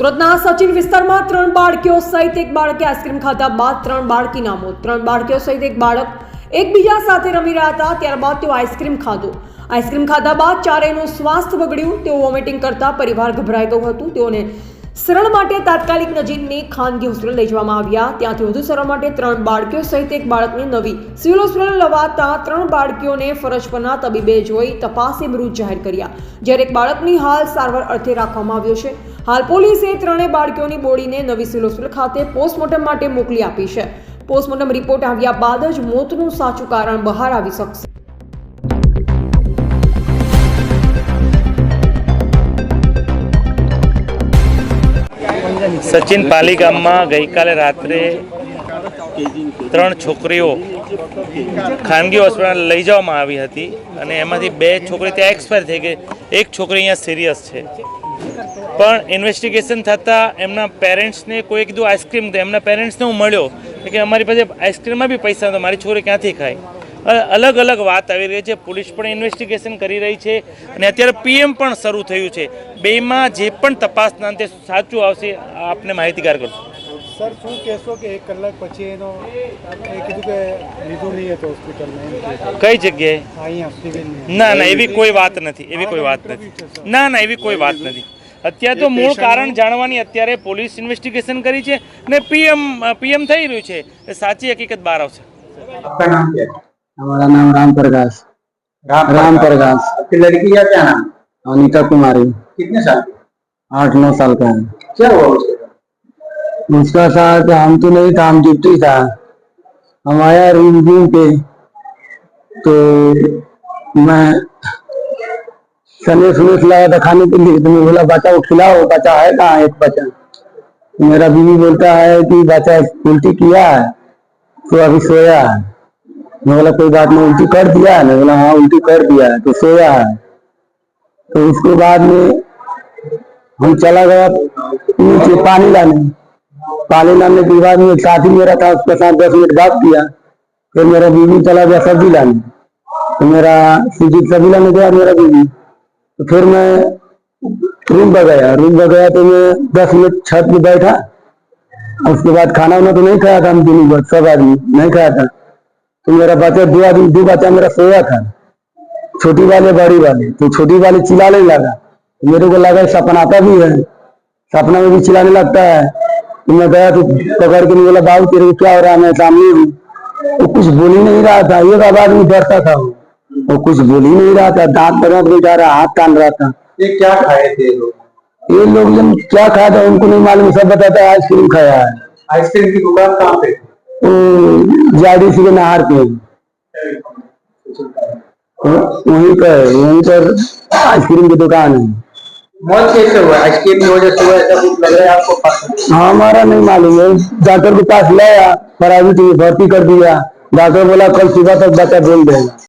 સુરતના સચિન વિસ્તારમાં ત્રણ બાળકીઓ સહિત એક બાળકે આઈસ્ક્રીમ ખાધા બાદ ત્રણ બાળકીના મોત ત્રણ બાળકીઓ સહિત એક બાળક એકબીજા સાથે રમી રહ્યા હતા, ત્યારબાદ તેઓ આઈસ્ક્રીમ ખાધું. આઈસ્ક્રીમ ખાધા બાદ ચારેયનું સ્વાસ્થ્ય બગડ્યું, તેઓ વોમિટિંગ કરતા પરિવાર ગભરાઈ ગયું હતું. તેઓને સરળ માટે તાત્કાલિક નજીકની ખાનગી હોસ્પિટલ લઈ જવામાં આવ્યા. ત્યાંથી વધુ સરળ માટે ત્રણ બાળકીઓ સહિત એક બાળકને નવી સિવિલ હોસ્પિટલ લવાતા ત્રણ બાળકીઓને ફરજ પરના તબીબે જોઈ તપાસે મૃત જાહેર કર્યા. જ્યારે એક બાળકની હાલ સારવાર અર્થે રાખવામાં આવ્યો છે. હાલ પોલીસે ત્રણેય બાળકીઓની બોડીને નવી સિલોસુલ ખાતે પોસ્ટમોર્ટમ માટે મોકલી આપી છે. પોસ્ટમોર્ટમ રિપોર્ટ આવ્યા બાદ જ મોતનું સાચું કારણ બહાર આવી શકશે. સચિન પાલી ગામમાં ગઈકાલે રાત્રે ત્રણ છોકરીઓ ખાનગી હોસ્પિટલ લઈ જવામાં આવી હતી અને એમાંથી બે છોકરી ત્યાં એક્સપાયર થઈ ગઈ. એક છોકરી અહીંયા સિરિયસ છે. પણ ઇન્વેસ્ટિગેશન થતાં એમના પેરેન્ટ્સને કોઈ કીધું આઈસ્ક્રીમ દે. એમના પેરેન્ટ્સને હું મળ્યો કે અમારી પાસે આઈસ્ક્રીમમાં બી પૈસા તો મારી છોકરી ક્યાંથી ખાય? અલગ અલગ વાત આવી રહી છે. પોલીસ પણ ઇન્વેસ્ટિગેશન કરી રહી છે અને અત્યારે પીએમ પણ શરૂ થયું છે. બેમાં જે પણ તપાસના અંતે સાચું આવશે આપને માહિતીગાર કરશું સર શું કહેશો કે એક કલાક પછી એનો એ કીધું કે લીધું નહીં હતો હોસ્પિટલમાં કઈ જગ્યાએ? ના ના એવી કોઈ વાત નથી. એવી કોઈ વાત નથી. ના ના એવી કોઈ વાત નથી. અત્યારે તો મૂળ કારણ જાણવાની અત્યારે પોલીસ ઇન્વેસ્ટિગેશન કરી છે ને પીએમ પીએમ થઈ રહ્યું છે એ સાચી હકીકત બહાર આવશે आपका नाम क्या है हमारा नाम राम प्रकाश राम राम प्रकाश आपकी लड़की का क्या नाम अनिता कुमारी कितने साल की आठ नौ साल का है क्या हुआ उसके साथ? उसका साथ हम तो नहीं था हम ड्यूटी था हम आया रूम रूम पे तो मैं सनेस उनेस था खाने के लिए तो मैं बोला, बच्चा को खिलाओ, बच्चा है कहाँ एक बच्चा? मेरा बीवी बोलता है कि, बच्चा, उल्टी किया है तो अभी सोया है। मैं बोला, कोई बात नहीं, उल्टी कर दिया है। बोला हाँ उल्टी कर दिया है तो सोया है। तो उसके बाद में हम चला गया नीचे पानी लाने। पानी लाने के बाद में साथी मेरा था, उसके साथ दस मिनट बात किया। फिर मेरा बीवी चला गया सब्ज़ी लाने। तो मेरा सब्ज़ी लाने गया, मेरा बीवी। तो फिर मैं रूम पर गया। रूम पर गया तो मैं दस मिनट छत में बैठा। उसके बाद खाना वाना तो नहीं खाया था, हम दिन भर सब आदमी, नहीं खाया था। तो मेरा बच्चा, दो आदमी, दो बच्चा मेरा सोया था। छोटी वाले, बड़ी वाले। तो छोटी वाले चिल्लाने लगा। तो मेरे को लगा सपनाता भी है। सपना में भी चिल्लाने लगता है। तो मैं गया तो पकड़ के बोला, बाबू, तेरे को क्या हो रहा है? मैं सामने हूँ। वो कुछ बोल ही नहीं रहा था। एक आवाज़ आदमी डरता था वो। वो कुछ बोल ही नहीं रहा था दांत पर नहीं जा रहा हाथ तान रहा था। ये क्या खाए थे ये लोग? ये लोग जब क्या खाया था उनको नहीं मालूम सब बताता है आइसक्रीम खाया है। आइसक्रीम की दुकान कहाँ पे जाडी सी के नहर पे। वहीं पर वहीं पर आइसक्रीम की दुकान है। मौत कैसे हुआ? आइसक्रीम की वजह से ऐसा कुछ लग रहा है आपको? हाँ, हमारा नहीं मालूम है। डॉक्टर के पास लाया प्राइवेट में भर्ती कर दिया। डॉक्टर बोला कल सुबह तक बच्चा बोल देगा।